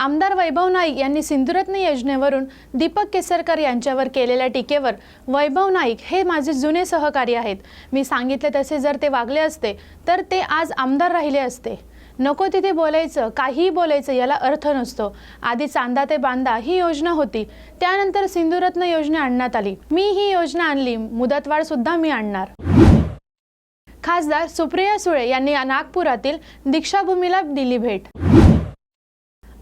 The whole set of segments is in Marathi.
आमदार वैभव नाईक यांनी सिंधुरत्न योजनेवरून दीपक केसरकर यांच्यावर केलेल्या टीकेवर वैभव नाईक हे माझे जुने सहकारी आहेत. मी सांगितले तसे जर ते वागले असते तर ते आज आमदार राहिले असते. नको तिथे बोलायचं काहीही बोलायचं याला अर्थ नसतो. आधी चांदा ते बांदा ही योजना होती. त्यानंतर सिंधुरत्न योजना आणण्यात आली. मी ही योजना आणली मुदतवाढ सुद्धा मी आणणार. खासदार सुप्रिया सुळे यांनी नागपुरातील दीक्षाभूमीला दिली भेट.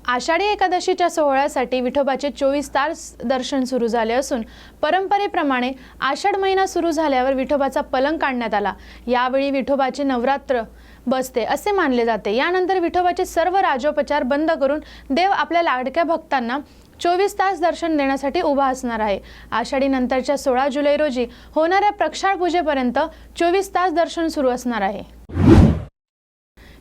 आषाढी एकादशीच्या सोहळ्यासाठी विठोबाचे चोवीस तास दर्शन सुरू झाले असून परंपरेप्रमाणे आषाढ महिना सुरू झाल्यावर विठोबाचा पलंग काढण्यात आला. यावेळी विठोबाचे नवरात्र बसते असे मानले जाते. यानंतर विठोबाचे सर्व राजोपचार बंद करून देव आपल्या लाडक्या भक्तांना चोवीस तास दर्शन देण्यासाठी उभा असणार आहे. आषाढी नंतरच्या सोळा जुलै रोजी होणाऱ्या प्रक्षाळ पूजेपर्यंत चोवीस तास दर्शन सुरू असणार आहे.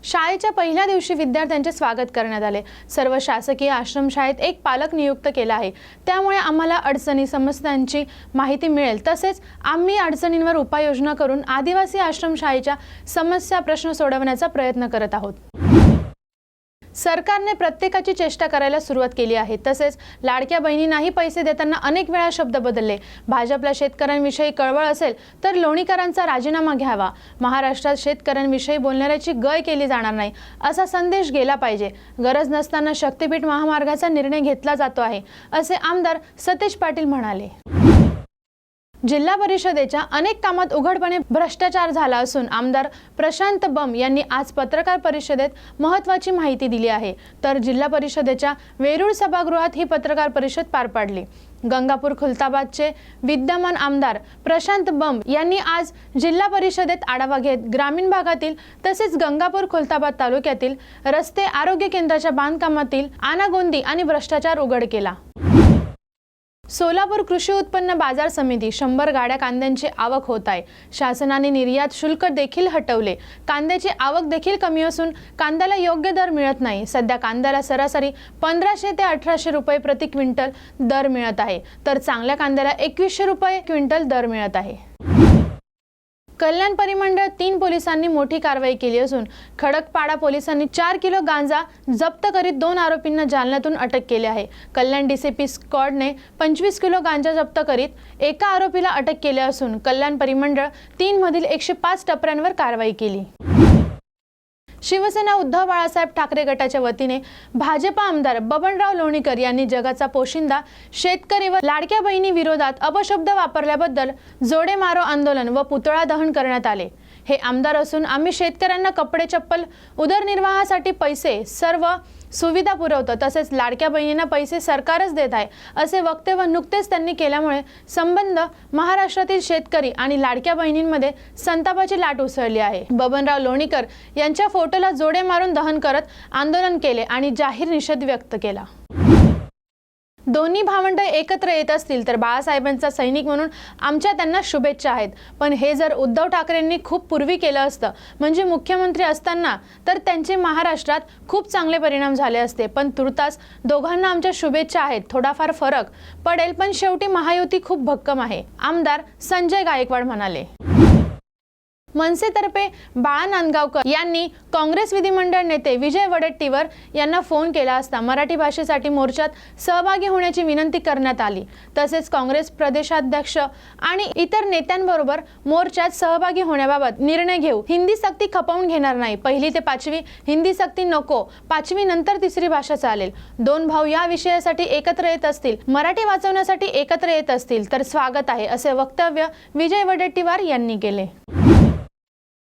शाळेच्या पहिल्या दिवशी विद्यार्थ्यांचे स्वागत करण्यात आले. सर्व शासकीय आश्रमशाळेत एक पालक नियुक्त केला आहे. त्यामुळे आम्हाला अडचणी समस्यांची माहिती मिळेल. तसेच आम्ही अडचणींवर उपाययोजना करून आदिवासी आश्रमशाळेच्या समस्या प्रश्न सोडवण्याचा प्रयत्न करत आहोत. सरकारने प्रत्येकाची चेष्टा करायला सुरुवात केली आहे. तसेच लाडक्या बहिणींनाही पैसे देताना अनेक वेळा शब्द बदलले. भाजपला शेतकऱ्यांविषयी कळवळ असेल तर लोणीकरांचा राजीनामा घ्यावा. महाराष्ट्रात शेतकऱ्यांविषयी बोलणाऱ्याची गय केली जाणार नाही असा संदेश गेला पाहिजे. गरज नसताना शक्तीपीठ महामार्गाचा निर्णय घेतला जातो आहे असे आमदार सतेज पाटील म्हणाले. जिल्हा परिषदेच्या अनेक कामात उघडपणे भ्रष्टाचार झाला असून आमदार प्रशांत बम यांनी आज पत्रकार परिषदेत महत्त्वाची माहिती दिली आहे. तर जिल्हा परिषदेच्या वेरूळ सभागृहात ही पत्रकार परिषद पार पाडली. गंगापूर खुलताबादचे विद्यमान आमदार प्रशांत बम यांनी आज जिल्हा परिषदेत आढावा घेत ग्रामीण भागातील तसेच गंगापूर खुलताबाद तालुक्यातील रस्ते आरोग्य केंद्राच्या बांधकामातील आनागोंदी आणि भ्रष्टाचार उघड केला. सोलापूर कृषी उत्पन्न बाजार समिती शंभर गाड्या कांद्यांची आवक होत आहे. शासनाने निर्यात शुल्क देखील हटवले. कांद्याची आवक देखील कमी असून कांद्याला योग्य दर मिळत नाही. सध्या कांद्याला सरासरी पंधराशे ते अठराशे रुपये प्रति क्विंटल दर मिळत आहे. तर चांगल्या कांद्याला एकवीसशे रुपये क्विंटल दर मिळत आहे. कल्याण परिमंडळ तीन पोलिसांनी मोठी कारवाई केली असून खडकपाडा पोलिसांनी चार किलो गांजा जप्त करीत दोन आरोपींना जालन्यातून अटक केली आहे. कल्याण डीसीपी स्कॉडने पंचवीस किलो गांजा जप्त करीत एका आरोपीला अटक केली असून कल्याण परिमंडळ तीनमधील एकशे पाच टपऱ्यांवर कारवाई केली. शिवसेना उद्धव बाळासाहेब ठाकरे गटाच्या वतीने भाजपा आमदार बबनराव लोणीकर यांनी जगाचा पोशिंदा शेतकरी व लाडक्या बहिणी विरोधात अपशब्द वापरल्याबद्दल जोडे मारो आंदोलन व पुतळा दहन करण्यात आले. हे आमदार असून आम्ही शेतकऱ्यांना कपडे चप्पल उदरनिर्वाहासाठी पैसे सर्व सुविधा पुरवतं. तसेच लाडक्या बहिणींना पैसे सरकारच देत आहे असे वक्तव्य नुकतेच त्यांनी केल्यामुळे संबंध महाराष्ट्रातील शेतकरी आणि लाडक्या बहिणींमध्ये संतापाची लाट उसळली आहे. बबनराव लोणीकर यांच्या फोटोला जोडे मारून दहन करत आंदोलन केले आणि जाहीर निषेध व्यक्त केला. दोन्ही भावंड एकत्र येत असतील तर बाळासाहेबांचा सैनिक म्हणून आमच्या त्यांना शुभेच्छा आहेत. पण हे जर उद्धव ठाकरेंनी खूप पूर्वी केलं असतं म्हणजे मुख्यमंत्री असताना तर त्यांचे महाराष्ट्रात खूप चांगले परिणाम झाले असते. पण तुर्तास दोघांना आमच्या शुभेच्छा आहेत थोडाफार फरक पडेल पण शेवटी महायुती खूप भक्कम आहे आमदार संजय गायकवाड म्हणाले. मनसेतर्फे बाळा नांदगावकर यांनी काँग्रेस विधिमंडळ नेते विजय वडेट्टीवर यांना फोन केला असता मराठी भाषेसाठी मोर्चात सहभागी होण्याची विनंती करण्यात आली. तसेच काँग्रेस प्रदेशाध्यक्ष आणि इतर नेत्यांबरोबर मोर्चात सहभागी होण्याबाबत निर्णय घेऊ. हिंदी सक्ती खपवून घेणार नाही. पहिली ते पाचवी हिंदी सक्ती नको. पाचवी नंतर तिसरी भाषा चालेल. दोन भाऊ या विषयासाठी एकत्र येत असतील. मराठी वाचवण्यासाठी एकत्र येत असतील. तर स्वागत आहे असे वक्तव्य विजय वडेट्टीवार यांनी केले.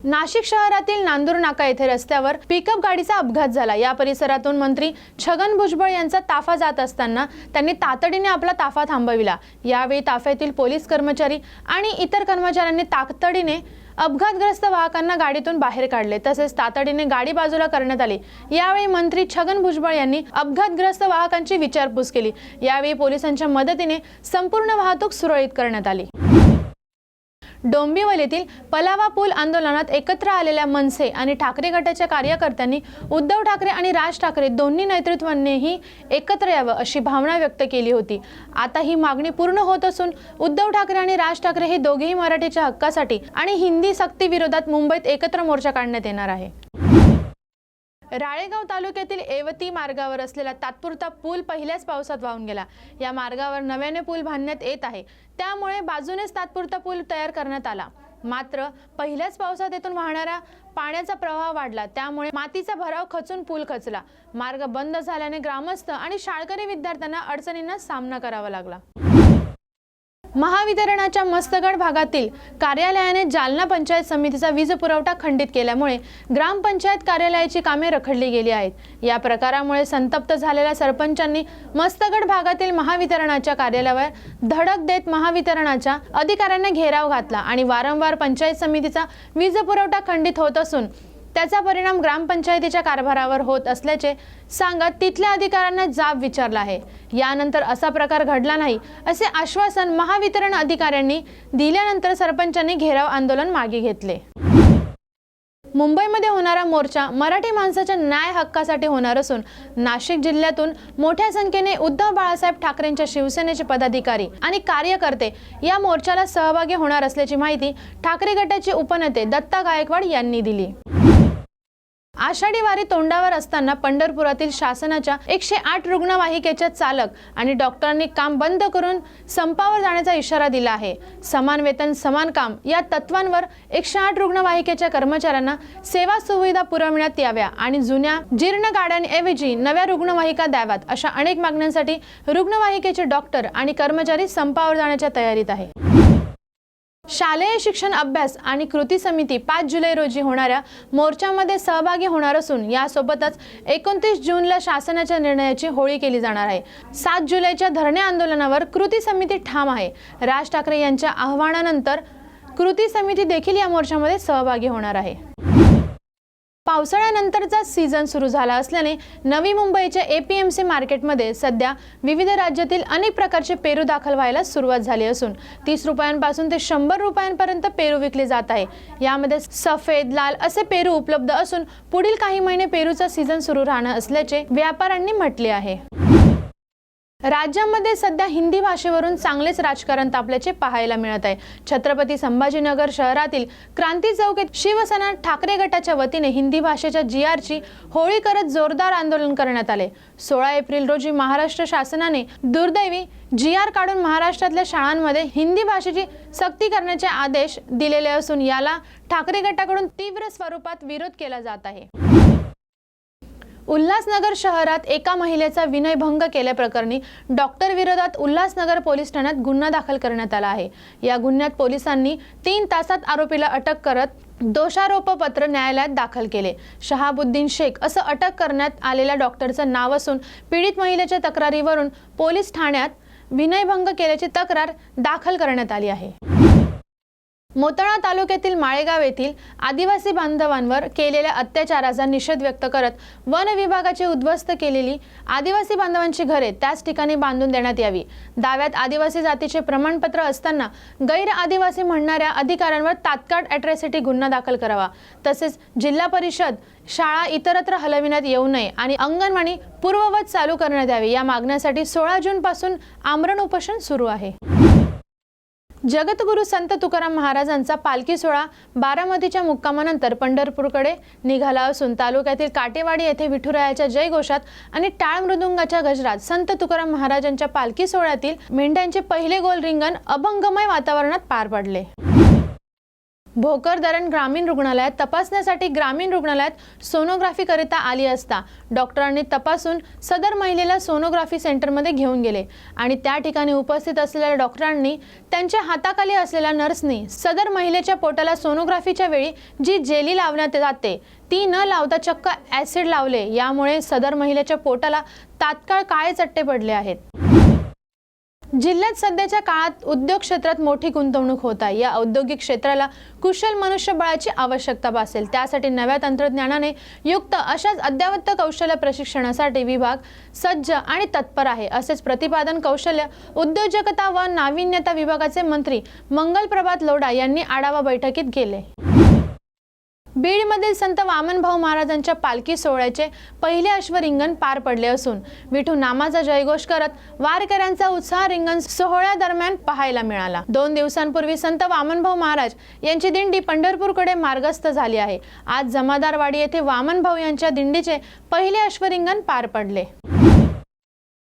नाशिक शहरातील नांदूर नाका येथे रस्त्यावर पिकअप गाडीचा अपघात झाला. या परिसरातून मंत्री छगन भुजबळ यांचा ताफा जात असताना त्यांनी तातडीने आपला ताफा थांबविला. यावेळी ताफ्यातील पोलीस कर्मचारी आणि इतर कर्मचाऱ्यांनी तातडीने अपघातग्रस्त वाहकांना गाडीतून बाहेर काढले. तसेच तातडीने गाडी बाजूला करण्यात आली. यावेळी मंत्री छगन भुजबळ यांनी अपघातग्रस्त वाहकांची विचारपूस केली. यावेळी पोलिसांच्या मदतीने संपूर्ण वाहतूक सुरळीत करण्यात आली. डोंबिवलीतील पलावा पूल आंदोलनात एकत्र आलेल्या मनसे आणि ठाकरे गटाच्या कार्यकर्त्यांनी उद्धव ठाकरे आणि राज ठाकरे दोन्ही नेतृत्वांनीही एकत्र यावं अशी भावना व्यक्त केली होती. आता ही मागणी पूर्ण होत असून उद्धव ठाकरे आणि राज ठाकरे हे दोघेही मराठीच्या हक्कासाठी आणि हिंदी सक्ती विरोधात मुंबईत एकत्र मोर्चा काढण्यात येणार आहे. राळेगाव तालुक्यातील एवती मार्गावर असलेला तात्पुरता पूल पहिल्याच पावसात वाहून गेला. या मार्गावर नव्याने पूल बांधण्यात येत आहे. त्यामुळे बाजूनेच तात्पुरता पूल तयार करण्यात आला. मात्र पहिल्याच पावसात येथून वाहणारा पाण्याचा प्रवाह वाढला. त्यामुळे मातीचा भराव खचून पूल खचला. मार्ग बंद झाल्याने ग्रामस्थ आणि शाळकरी विद्यार्थ्यांना अडचणींना सामना करावा लागला. महावितरणाच्या मस्तगड भागातील कार्यालयाने जालना पंचायत समितीचा वीज पुरवठा खंडित केल्यामुळे ग्रामपंचायत कार्यालयाची कामे रखडली गेली आहेत. या प्रकारामुळे संतप्त झालेल्या सरपंचांनी मस्तगड भागातील महावितरणाच्या कार्यालयावर धडक देत महावितरणाच्या अधिकाऱ्यांना घेराव घातला आणि वारंवार पंचायत समितीचा वीज पुरवठा खंडित होत असून त्याचा परिणाम ग्रामपंचायतीच्या कारभारावर होत असल्याचे सांगत तिथल्या अधिकाऱ्यांना जाब विचारला आहे. यानंतर असा प्रकार घडला नाही असे आश्वासन महावितरण अधिकाऱ्यांनी दिल्यानंतर सरपंचांनी घेराव आंदोलन मागे घेतले. मुंबईमध्ये होणारा मोर्चा मराठी माणसाच्या न्याय हक्कासाठी होणार असून नाशिक जिल्ह्यातून मोठ्या संख्येने उद्धव बाळासाहेब ठाकरेंच्या शिवसेनेचे पदाधिकारी आणि कार्यकर्ते या मोर्चाला सहभागी होणार असल्याची माहिती ठाकरे गटाचे उपनेते दत्ता गायकवाड यांनी दिली. आषाढी वारी तोंडावर असताना पंढरपुरातील शासनाच्या एकशे आठ रुग्णवाहिकेच्या चालक आणि डॉक्टरांनी काम बंद करून संपावर जाण्याचा इशारा दिला आहे. समान वेतन समान काम या तत्वांवर एकशे आठ रुग्णवाहिकेच्या कर्मचाऱ्यांना सेवा सुविधा पुरवण्यात याव्या आणि जुन्या जीर्ण गाड्यांऐवजी नव्या रुग्णवाहिका द्याव्यात अशा अनेक मागण्यांसाठी रुग्णवाहिकेचे डॉक्टर आणि कर्मचारी संपावर जाण्याच्या तयारीत आहे शालेय शिक्षण अभ्यास आणि कृती समिती पाच जुलै रोजी होणाऱ्या मोर्चामध्ये सहभागी होणार असून यासोबतच एकोणतीस जूनला शासनाच्या निर्णयाची होळी केली जाणार आहे. सात जुलैच्या धरणे आंदोलनावर कृती समिती ठाम आहे. राज ठाकरे यांच्या आव्हानानंतर कृती समिती देखील या मोर्चामध्ये सहभागी होणार आहे. पावसाळ्यानंतरचा सीझन सुरू झाला असल्याने नवी मुंबईच्या ए पी एम सी मार्केटमध्ये सध्या विविध राज्यातील अनेक प्रकारचे पेरू दाखल व्हायला सुरुवात झाली असून तीस रुपयांपासून ते शंभर रुपयांपर्यंत पेरू विकले जात आहे. यामध्ये सफेद लाल असे पेरू उपलब्ध असून पुढील काही महिने पेरूचा सीझन सुरू राहणार असल्याचे व्यापाऱ्यांनी म्हटले आहे. राज्यामध्ये सध्या हिंदी भाषेवरून चांगलेच राजकारण तापल्याचे पाहायला मिळत आहे. छत्रपती संभाजीनगर शहरातील क्रांती चौकेत शिवसेना ठाकरे गटाच्या वतीने हिंदी भाषेच्या जी आरची होळी करत जोरदार आंदोलन करण्यात आले. सोळा एप्रिल रोजी महाराष्ट्र शासनाने दुर्दैवी जी आर काढून महाराष्ट्रातल्या शाळांमध्ये हिंदी भाषेची सक्ती करण्याचे आदेश दिलेले असून याला ठाकरे गटाकडून तीव्र स्वरूपात विरोध केला जात आहे. उल्हासनगर शहरात एका महिलेचा विनयभंग केल्याप्रकरणी डॉक्टर विरोधात उल्हासनगर पोलीस ठाण्यात गुन्हा दाखल करण्यात आला आहे. या गुन्ह्यात पोलिसांनी तीन तासात आरोपीला अटक करत दोषारोपपत्र न्यायालयात दाखल केले. शहाबुद्दीन शेख असं अटक करण्यात आलेल्या डॉक्टरचं नाव असून पीडित महिलेच्या तक्रारीवरून पोलीस ठाण्यात विनयभंग केल्याची तक्रार दाखल करण्यात आली आहे. मोताळा तालुक्यातील माळेगाव येथील आदिवासी बांधवांवर केलेल्या अत्याचाराचा निषेध व्यक्त करत वन विभागाची उद्ध्वस्त केलेली आदिवासी बांधवांची घरे त्याच ठिकाणी बांधून देण्यात यावी. दाव्यात आदिवासी जातीचे प्रमाणपत्र असताना गैर आदिवासी म्हणणाऱ्या अधिकाऱ्यांवर तात्काळ अॅट्रॉसिटी गुन्हा दाखल करावा. तसेच जिल्हा परिषद शाळा इतरत्र हलविण्यात येऊ नये आणि अंगणवाडी पूर्ववत चालू करण्यात यावी या मागण्यासाठी सोळा जूनपासून आमरण उपोषण सुरू आहे. जगद्गुरू संत तुकाराम महाराजांचा पालखी सोहळा बारामतीच्या मुक्कामानंतर पंढरपूरकडे निघाला असून तालुक्यातील काटेवाडी येथे विठुरायाच्या जयघोषात आणि टाळ मृदुंगाच्या गजरात संत तुकाराम महाराजांच्या पालखी सोहळ्यातील मेंढ्यांचे पहिले गोल रिंगण अभंगमय वातावरणात पार पडले. भोकर धरण ग्रामीण रुग्णालयात तपासण्यासाठी ग्रामीण रुग्णालयात सोनोग्राफी करिता आली असता डॉक्टरांनी तपासून सदर महिलेला सोनोग्राफी सेंटरमध्ये घेऊन गेले. आणि त्या ठिकाणी उपस्थित असलेल्या डॉक्टरांनी त्यांच्या हाताखाली असलेल्या नर्सनी सदर महिलेच्या पोटाला सोनोग्राफीच्या वेळी जी जेली लावण्यात जाते ती न लावता चक्क ॲसिड लावले. यामुळे सदर महिलेच्या पोटाला तात्काळ काळे चट्टे पडले आहेत. जिल्ह्यात सध्याच्या काळात उद्योग क्षेत्रात मोठी गुंतवणूक होत आहे. या औद्योगिक क्षेत्राला कुशल मनुष्यबळाची आवश्यकता भासेल. त्यासाठी नव्या तंत्रज्ञानाने युक्त अशाच अद्यावत कौशल्य प्रशिक्षणासाठी विभाग सज्ज आणि तत्पर आहे. असेच प्रतिपादन कौशल्य उद्योजकता व नाविन्यता विभागाचे मंत्री मंगल प्रभात लोडा यांनी आढावा बैठकीत केले. बीडमधील संत वामनभाऊ महाराजांच्या पालखी सोहळ्याचे पहिले अश्वरिंगण पार पडले असून विठू नामाचा जयघोष करत वारकऱ्यांचा उत्साह रिंगण सोहळ्यादरम्यान पाहायला मिळाला. दोन दिवसांपूर्वी संत वामनभाऊ महाराज यांची दिंडी पंढरपूरकडे मार्गस्थ झाली आहे. आज जमादारवाडी येथे वामनभाऊ यांच्या दिंडीचे पहिले अश्वरिंगण पार पडले.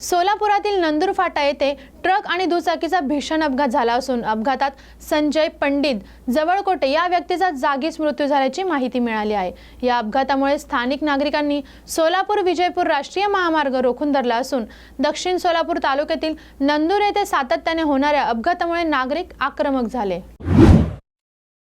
सोलापुरातील नंदूर फाटा येथे ट्रक आणि दुचाकीचा भीषण अपघात झाला असून अपघातात संजय पंडित जवळकोटे या व्यक्तीचा जागीच मृत्यू झाल्याची माहिती मिळाली आहे. या अपघातामुळे स्थानिक नागरिकांनी सोलापूर विजयपूर राष्ट्रीय महामार्ग रोखून धरला असून दक्षिण सोलापूर तालुक्यातील नंदूर येथे सातत्याने होणाऱ्या अपघातामुळे नागरिक आक्रमक झाले.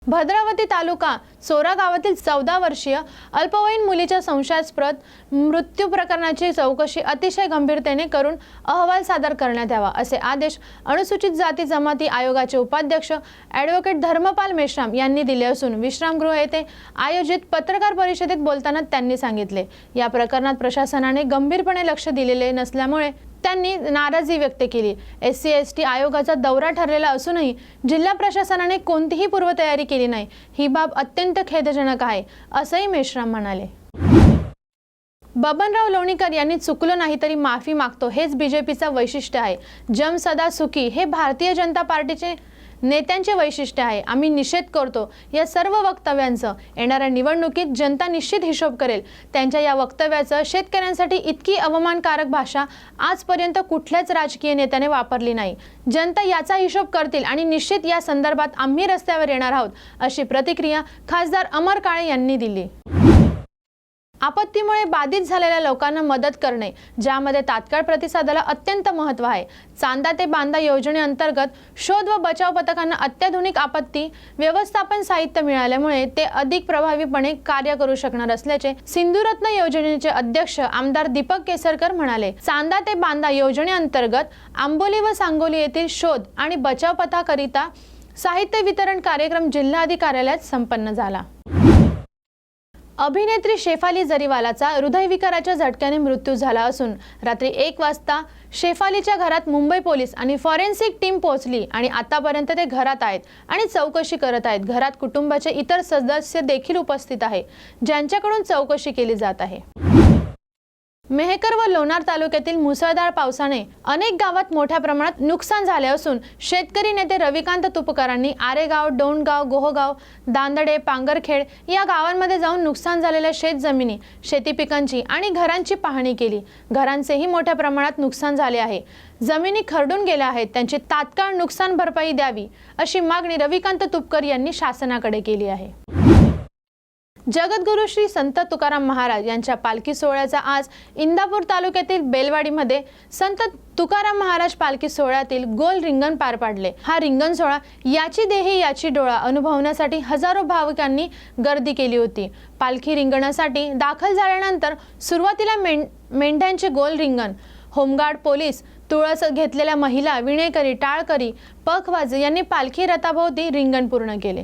भद्रावती तालुका सोरा गावातील चौदा वर्षीय अल्पवयीन मुलीच्या संशयास्पद मृत्यू प्रकरणाची चौकशी अतिशय गंभीरतेने करून अहवाल सादर करण्यात यावा असे आदेश अनुसूचित जाती जमाती आयोगाचे उपाध्यक्ष ॲडव्होकेट धर्मपाल मेश्राम यांनी दिले असून विश्रामगृह येथे आयोजित पत्रकार परिषदेत बोलताना त्यांनी सांगितले. या प्रकरणात प्रशासनाने गंभीरपणे लक्ष दिलेले नसल्यामुळे त्यांनी नाराजी व्यक्त केली. एस सी एस टी आयोगाचा दौरा ठरलेला असूनही जिल्हा प्रशासनाने कोणतीही पूर्वतयारी केली नाही. ही बाब अत्यंत खेदजनक आहे असंही मेश्राम म्हणाले. बबनराव लोणीकर यांनी चुकलो नाही तरी माफी मागतो हेच बीजेपीचं वैशिष्ट्य आहे. जम सदा सुखी हे भारतीय जनता पार्टीचे नेत्यांचे वैशिष्ट्य आहे. आम्ही निषेध करतो. या सर्व वक्तव्यांचं येणाऱ्या निवडणुकीत जनता निश्चित हिशोब करेल. त्यांच्या या वक्तव्याचं शेतकऱ्यांसाठी इतकी अवमानकारक भाषा आजपर्यंत कुठल्याच राजकीय नेत्याने वापरली नाही. जनता याचा हिशोब करतील आणि निश्चित या संदर्भात आम्ही रस्त्यावर येणार आहोत अशी प्रतिक्रिया खासदार अमर काळे यांनी दिली. आपत्तीमुळे बाधित झालेल्या लोकांना मदत करणे ज्यामध्ये तात्काळ प्रतिसादाला अत्यंत महत्त्व आहे. चांदा ते बांदा योजनेअंतर्गत शोध व बचाव पथकांना अत्याधुनिक आपत्ती व्यवस्थापन साहित्य मिळाल्यामुळे ते अधिक प्रभावीपणे कार्य करू शकणार असल्याचे सिंधुरत्न योजनेचे अध्यक्ष आमदार दीपक केसरकर म्हणाले. चांदा ते बांदा योजनेअंतर्गत आंबोली व सांगोली येथील शोध आणि बचाव पथाकरिता साहित्य वितरण कार्यक्रम जिल्हाधिकार्यालयात संपन्न झाला. अभिनेत्री शेफाली जरीवालाचा हृदयविकाराच्या झटक्याने मृत्यू झाला असून रात्री एक वाजता शेफालीच्या घरात मुंबई पोलीस आणि फॉरेन्सिक टीम पोहोचली आणि आतापर्यंत ते घरात आहेत आणि चौकशी करत आहेत. घरात कुटुंबाचे इतर सदस्य देखील उपस्थित आहे ज्यांच्याकडून चौकशी केली जात आहे. मेहकर व लोणार तालुक्यातील मुसळधार पावसाने अनेक गावात मोठ्या प्रमाणात नुकसान झाले असून शेतकरी नेते रविकांत तुपकरांनी आरेगाव डोणगाव गोहगाव दांदडे पांगरखेड या गावांमध्ये जाऊन नुकसान झालेल्या शेत जमिनी शेती पिकांची आणि घरांची पाहणी केली. घरांचेही मोठ्या प्रमाणात नुकसान झाले आहे. जमिनी खरडून गेल्या आहेत. त्यांची तात्काळ नुकसान भरपाई द्यावी अशी मागणी रविकांत तुपकर यांनी शासनाकडे केली आहे. जगद्गुरु श्री संत तुकाराम महाराज यांच्या पालखी सोहळ्याचा आज इंदापूर तालुक्यातील बेलवाडीमध्ये संत तुकाराम महाराज पालखी सोहळ्यातील गोल रिंगण पार पाडले. हा रिंगण सोहळा याची देही याची डोळा अनुभवण्यासाठी हजारो भाविकांनी गर्दी केली होती. पालखी रिंगणासाठी दाखल झाल्यानंतर सुरुवातीला मेंढ्यांचे गोल रिंगण होमगार्ड पोलीस तुळस घेतलेल्या महिला विणेकरी टाळकरी पखवाजे यांनी पालखी रथाभोवती रिंगण पूर्ण केले.